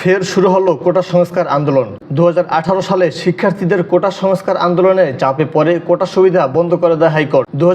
ফের শুরু হলো কোটা সংস্কার আন্দোলন। দু হাজার আঠারো সালে শিক্ষার্থীদের কোটা সংস্কার আন্দোলনে চাপে পড়ে কোটা সুবিধা বন্ধ করে দেয় হাইকোর্ট। দু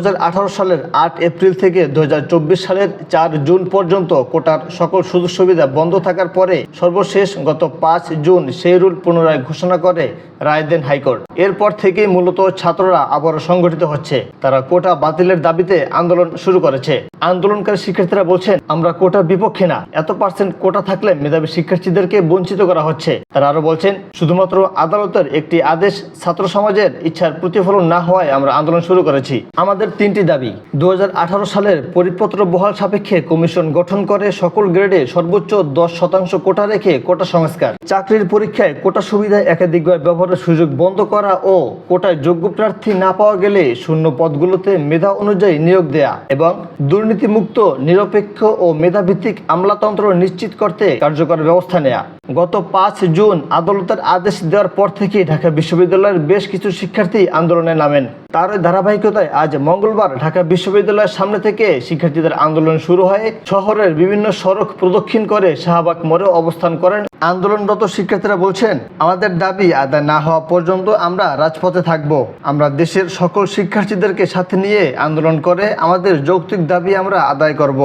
সালের আট এপ্রিল থেকে দুহাজার চব্বিশ সালের চার জুন পর্যন্ত কোটার সকল সুযোগ সুবিধা বন্ধ থাকার পরে সর্বশেষ গত পাঁচ জুন সেই রুল পুনরায় ঘোষণা করে রায় দেন হাইকোর্ট। এরপর থেকেই মূলত ছাত্ররা আবারও সংগঠিত হচ্ছে। তারা কোটা বাতিলের দাবিতে আন্দোলন শুরু করেছে। আন্দোলনকারী শিক্ষার্থীরা বলছেন, আমরা কোটার বিপক্ষে না। এত পার্সেন্ট কোটা থাকলে মেধাবী শিক্ষার্থীদেরকে বঞ্চিত করা হচ্ছে। তারা আরও বলছেন, শুধুমাত্র আদালতের একটি আদেশ ছাত্র সমাজের ইচ্ছার প্রতিফলন না হওয়ায় আমরা আন্দোলন শুরু করেছি। আমাদের তিনটি দাবি। দু হাজার আঠারো সালের পরিপত্র বহাল সাপেক্ষে কমিশন গঠন করে সকল গ্রেডে সর্বোচ্চ দশ শতাংশ কোটা রেখে কোটা সংস্কার। চাকরির পরীক্ষায় কোটা সুবিধায় একাধিকবার ব্যবহারের সুযোগ বন্ধ করা ও কোটায় যোগ্য প্রার্থী না পাওয়া গেলে শূন্য পদগুলোতে মেধা অনুযায়ী নিয়োগ দেয়া এবং দুর্নীতিমুক্ত, নিরপেক্ষ ও মেধাভিত্তিক আমলাতন্ত্র নিশ্চিত করতে কার্যকর ব্যবস্থা নেয়া। গত পাঁচ জুন আদালতের আদেশ দেওয়ার পর থেকে ঢাকা বিশ্ববিদ্যালয়ের বেশ কিছু শিক্ষার্থী আন্দোলনে নামেন। তার ধারাবাহিকতায় আজ মঙ্গলবার ঢাকা বিশ্ববিদ্যালয়ের সামনে থেকে শিক্ষার্থীদের আন্দোলন শুরু হয়। শহরের বিভিন্ন সড়ক প্রদক্ষিণ করে শাহবাগ মোড়ে অবস্থান করেন আন্দোলনরত শিক্ষার্থীরা বলছেন, আমাদের দাবি আদায় না হওয়া পর্যন্ত আমরা রাজপথে থাকব। আমরা দেশের সকল শিক্ষার্থীদেরকে সাথে নিয়ে আন্দোলন করে আমাদের যৌক্তিক দাবি আমরা আদায় করব।